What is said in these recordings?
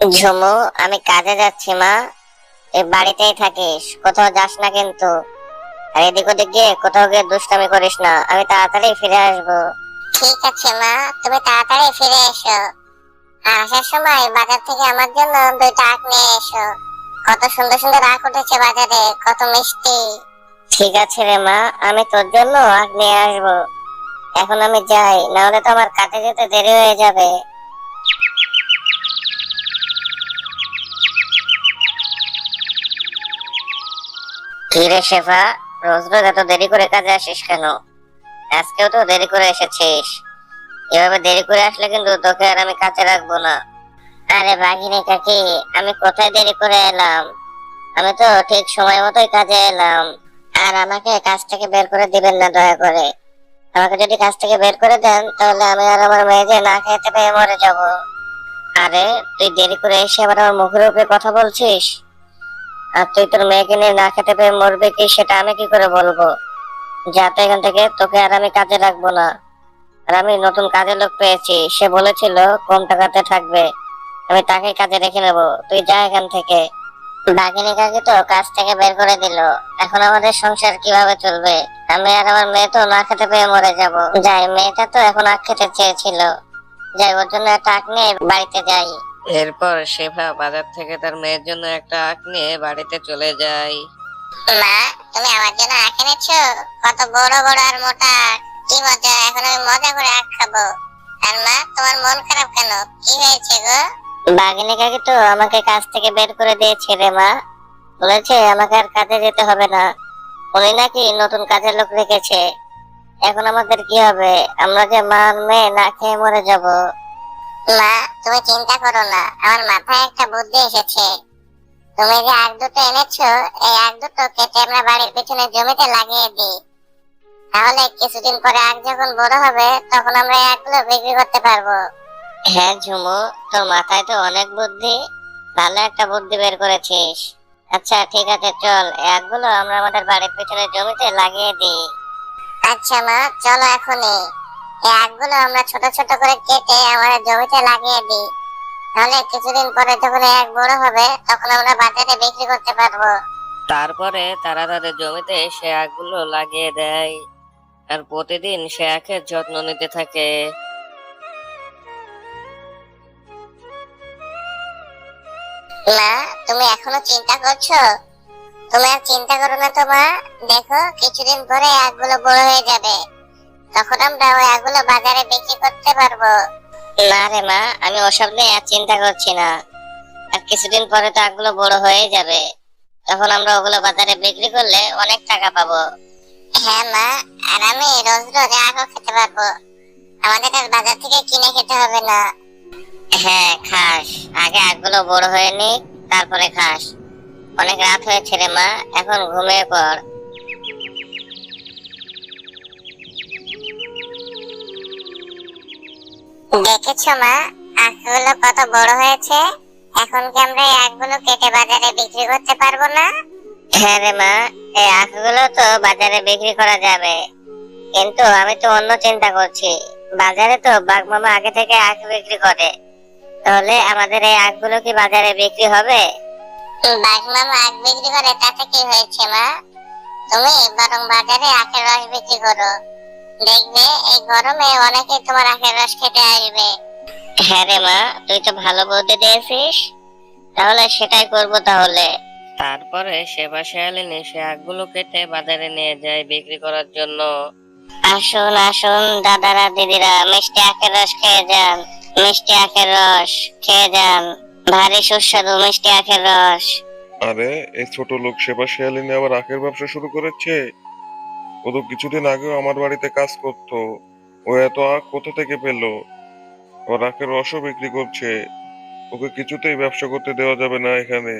ঝুমু আমি কাজে যাচ্ছি মা। এই বাড়িতেই থাকিস। কোথাও যাস না কিন্তু। আর এদিক ওদিক গিয়ে কোথাও গিয়ে দুষ্টামি করিস না। আমি তাড়াতাড়ি ফিরে আসব। ঠিক আছে মা। তুমি তাড়াতাড়ি ফিরে এসো। আর আসার সময় বাজার থেকে আমার জন্য দুইটা আখ নিয়ে এসো। কত সুন্দর সুন্দর আখ উঠেছে বাজারে কত মিষ্টি। ঠিক আছে রে মা। আমি তোর জন্য আখ নিয়ে আসব। এখন আমি যাই না হলে তো আমার কাজে যেতে দেরি হয়ে যাবে। কি রে শেফা রোজ রোজ এত দেরি করে কাজে আসিস কেন? আজকেও তো দেরি করে এসেছিস। এভাবে দেরি করে আসলে কিন্তু তোকে আর আমি কাজে রাখব না। আরে বাঘিনী কাকি, আমি কোথায় দেরি করে এলাম? আমি তো ঠিক সময় মতোই কাজে এলাম। আর আমাকে কাজ থেকে বের করে দিবেন না দয়া করে। আমাকে যদি কাজ থেকে বের করে দেন, তাহলে আমি আর আমার মেয়ে না খেতে পেয়ে মরে যাব। আরে, তুই দেরি করে এসে আবার আমার মুখের উপরে কথা বলছিস? আর তুই তোর মেয়েকে নিয়ে না খেতে পেয়ে মরবে কি সেটা আমি কি করে বলব? যাতে এখান থেকে, তোকে আর আমি কাজে রাখব না। আর আমি নতুন কাজে লোক পেয়েছি, সে বলেছিল কম টাকাতে থাকবে। আমি তাকে কাজে রেখে নেব, তুই যা এখান থেকে। বাঘিনী কাকে তো কাজ থেকে বের করে দিল। এখন আমাদের সংসার কীভাবে চলবে? আমি আর আমার মেয়ে তো না খেতে পেয়ে মরে যাব। যাই, মেয়েটা তো এখন আখ খেতে চেয়েছিল। যাই, ওর জন্য একটা নিয়ে বাড়িতে যাই। এরপর শেফা বাজার থেকে তার মেয়ের জন্য একটা আখ নিয়ে বাড়িতে চলে যায়। মা তুমি আমার জন্য আখ এনেছো? কত বড় বড় আর মোটা কি মজা এখন আমি মজা করে আখ খাব। আর মা তোমার মন খারাপ কেন? কি হয়েছে গো? বাঘিনী কাকি তো আমাকে কাজ থেকে বের করে দিয়েছে রে মা। বলেছে আমাকে আর কাজে যেতে হবে না। উনি নাকি নতুন কাজের লোক রেখেছে। এখন আমাদের কি হবে? আমরা যে মা মেয়ে না খেয়ে মরে যাব। মা তুমি চিন্তা করো না আমার মাথায় একটা বুদ্ধি এসেছে। তুমি যে আগ দুটো এনেছো এই আগ দুটো কেটে আমরা বাড়ির পিছনে জমিতে লাগিয়ে দিই তাহলে কিছুদিন পরে আগ যখন বড় হবে তখন আমরা বিক্রি করতে পারব। হ্যাঁ ঝুমু তোর মাথায় তো অনেক বুদ্ধি ভালো একটা বুদ্ধি বের করেছিস। আচ্ছা ঠিক আছে চল এই আগগুলো আমরা আমাদের বাড়ির পিছনে জমিতে লাগিয়ে দিই। আচ্ছা মা চলো এখনই। এই আগগুলো আমরা ছোট ছোট করে কেটে আমাদের জমিতে লাগিয়ে দিই। তাহলে কিছুদিন পরে যখন আগ বড় হবে তখন আমরা বাজারে বিক্রি করতে পারব। তারপরে তারা তাদের জমিতে সে আখগুলো লাগিয়ে দেয় আর প্রতিদিন সে আখের যত্ন নিতে থাকে। মা তুমি এখনও চিন্তা করছ? তুমি আর চিন্তা করো না তো মা। দেখো কিছুদিন পরে আগগুলো বড় হয়ে যাবে। তখন আমরা ওই আগগুলো বাজারে বিক্রি করতে পারব। না রে মা আমি ওসব নিয়ে আর চিন্তা করছি না। আর কিছুদিন পরে তো আগগুলো বড় হয়ে যাবে। তখন আমরা ওগুলো বাজারে বিক্রি করলে অনেক টাকা পাবো। হ্যাঁ মা আর আমি রোজ রোজ আগও খেতে পারব। আমাদের আর বাজার থেকে কিনে খেতে হবে না। হ্যাঁ খাস। আগে আগগুলো বড় হয়ে নি তারপরে খাস। অনেক রাত হয়েছে রে মা এখন ঘুমিয়ে পড়। দেখেছ মা আখগুলো কত বড় হয়েছে? এখন কি আমরা এই আখগুলো কেটে বাজারে বিক্রি করতে পারব না? হ্যাঁ রে মা এই আখগুলো তো বাজারে বিক্রি করা যাবে। কিন্তু আমি তো অন্য চিন্তা করছি। বাজারে তো বাঘ মামা আগে থেকে আখ বিক্রি করে। তাহলে আমাদের এই আখগুলো কি বাজারে বিক্রি হবে? বাঘ মামা আখ বিক্রি করে তাতে কি হয়েছে মা? তুমি বরং বাজারে আখের রস বিক্রি করো। দেখবে এই গরমে অনেকে তোমার আখের রস খেতে আসবে। হ্যাঁ রে মা তুই তো ভালো বুদ্ধি দিয়েছিস। তাহলে সেটাই করব তাহলে। তারপরে শেফা শেয়ালিনী সে আখগুলো কেটে বাজারে নিয়ে যায় বিক্রি করার জন্য। আসুন আসুন দাদারা দিদিরা মিষ্টি আখের রস খেয়ে যান। মিষ্টি আখের রস খেয়ে যান। ভারী সুস্বাদু মিষ্টি আখের রস। আরে এই ছোট লোক সেবা শিয়ালিনী আবার আখের ব্যবসা শুরু করেছে? ও তো কিছুদিন আগেও আমার বাড়িতে কাজ করতো। ও এত আখ কোথা থেকে পেল? আবার আখের রসও বিক্রি করছে। ওকে কিছুতেই ব্যবসা করতে দেওয়া যাবে না এখানে।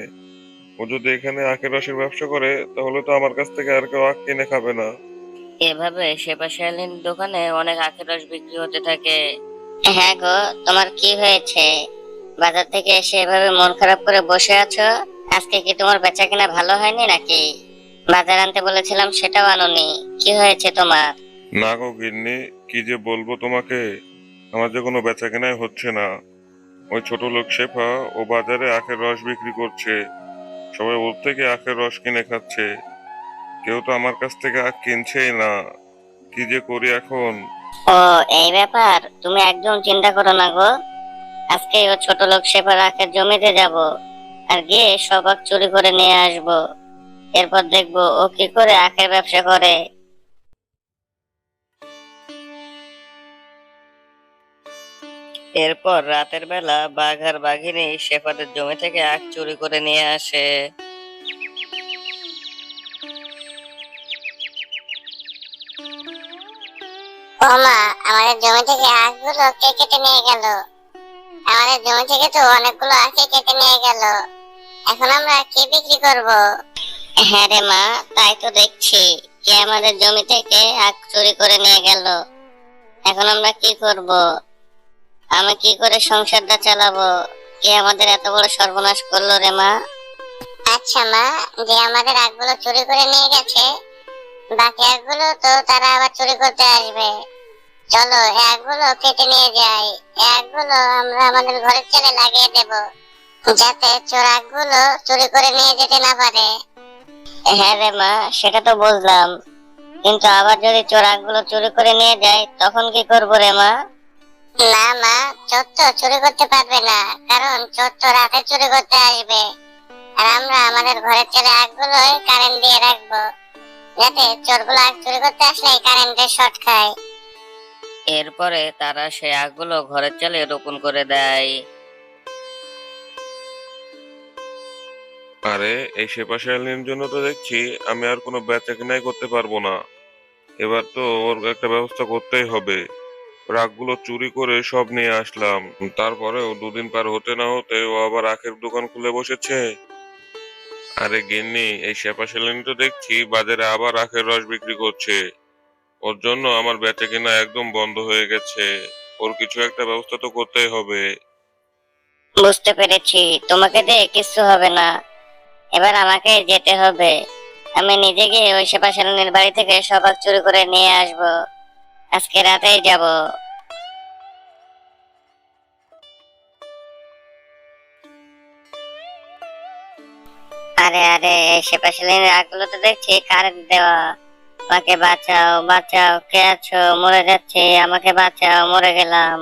ও যদি এখানে আখের রসের ব্যবসা করে তাহলে তো আমার কাছ থেকে আর কেউ আখ কিনে খাবে না। এভাবে শেফা শেয়ালিনীর দোকানে অনেক আখের রস বিক্রি হতে থাকে। হ্যাঁ গো তোমার কি হয়েছে? বাজার থেকে এসে এভাবে মন খারাপ করে বসে আছো? আজকে কি তোমার বেচা কিনা ভালো হয়নি নাকি? বাজার আনতে বলেছিলাম সেটাও আনোনি। কি হয়েছে তোমার? না গো গিন্নি কি যে বলব তোমাকে? আমার যে কোনো বেচা কেনাই হচ্ছে না। ওই ছোট লোক শেফা ও বাজারে আখের রস বিক্রি করছে। সবাই ওর থেকে আখের রস কিনে খাচ্ছে। কেউ তো আমার কাছ থেকে আখ কিনছেই না। কি যে করি এখন? ও এই ব্যাপার? তুমি একদম চিন্তা করো না গো। আজকে ও ছোট লোক সেবার আখের জমিতে যাব। আর গিয়ে সব আখ চুরি করে নিয়ে আসব। এরপর দেখব ও কি করে আখের ব্যবসা করে। এরপর রাতের বেলা বাঘ আর বাঘিনী শেফাদের জমি থেকে আখ চুরি করে নিয়ে আসে। ও মা আমাদের জমি থেকে আখগুলো কে কেটে নিয়ে গেল? আমাদের জমি থেকে তো অনেকগুলো আখে কেটে নিয়ে গেল। এখন আমরা কি বিক্রি করব? হ্যাঁ রে মা, তাই তো দেখছি কে আমাদের জমি থেকে আখ চুরি করে নিয়ে গেল। এখন আমরা কি করব? আমি কি করে সংসারটা চালাবো? কে আমাদের এত বড় সর্বনাশ করল রে মা? আচ্ছা মা, যে আমাদের আখগুলো চুরি করে নিয়ে গেছে, বাকি আখগুলো তো তারা আবার চুরি করতে আসবে। চলো এই আখগুলো কেটে নিয়ে যাই। এই আখগুলো আমরা আমাদের ঘরের চালে লাগিয়ে দেব, যাতে চোর আখগুলো চুরি করে নিয়ে যেতে না পারে। হ্যাঁ রে মা সেটা তো বুঝলাম। কিন্তু আবার যদি চোরাকগুলো চুরি করে নিয়ে যায় তখন কি করব রে মা? না মা চোর তো চুরি করতে পারবে না কারণ চোর তো রাতে চুরি করতে আসবে। আর আমরা আমাদের ঘরের চালে আখগুলো কারেন্ট দিয়ে রাখব যাতে চোরগুলো আখ চুরি করতে আসলে কারেন্টের শর্ট খায়। এরপরে তারা সেই আখগুলো ঘরের চালে রোপণ করে দেয়। আরে, এই সেপা শিয়ালিনীর জন্য তো দেখছি আমি আর কোনো বেচা কিনাই করতে পারব না। এবার তো ওর একটা ব্যবস্থা করতেই হবে। রাগগুলো চুরি করে সব নিয়ে আসলাম। তারপরেও দুদিন পার হতে না হতে ও আবার আখের দোকান খুলে বসেছে। আরে গিন্নি, এই সেপা শিয়ালিনী তো দেখছি বাজারে আবার আখের রস বিক্রি করছে। ওর জন্য আমার বেচা কিনা একদম বন্ধ হয়ে গেছে। ওর কিছু একটা ব্যবস্থা তো করতেই হবে। বুঝতে পেরেছি। তোমাকে দিয়ে কিছু হবে না। এবার আমাকে যেতে হবে। আমি নিজে গিয়ে ওই সেবা সেপাশালিনীর বাড়ি থেকে সবাক চুরি করে নিয়ে আসব। আজকে রাতেই যাব। আরে আরে, এই সেপাশালিনীর আগগুলো তো দেখছি কারেন্ট দেওয়া। আমাকে বাঁচাও বাঁচাও, কে আছো? মরে যাচ্ছে, আমাকে বাঁচাও, মরে গেলাম।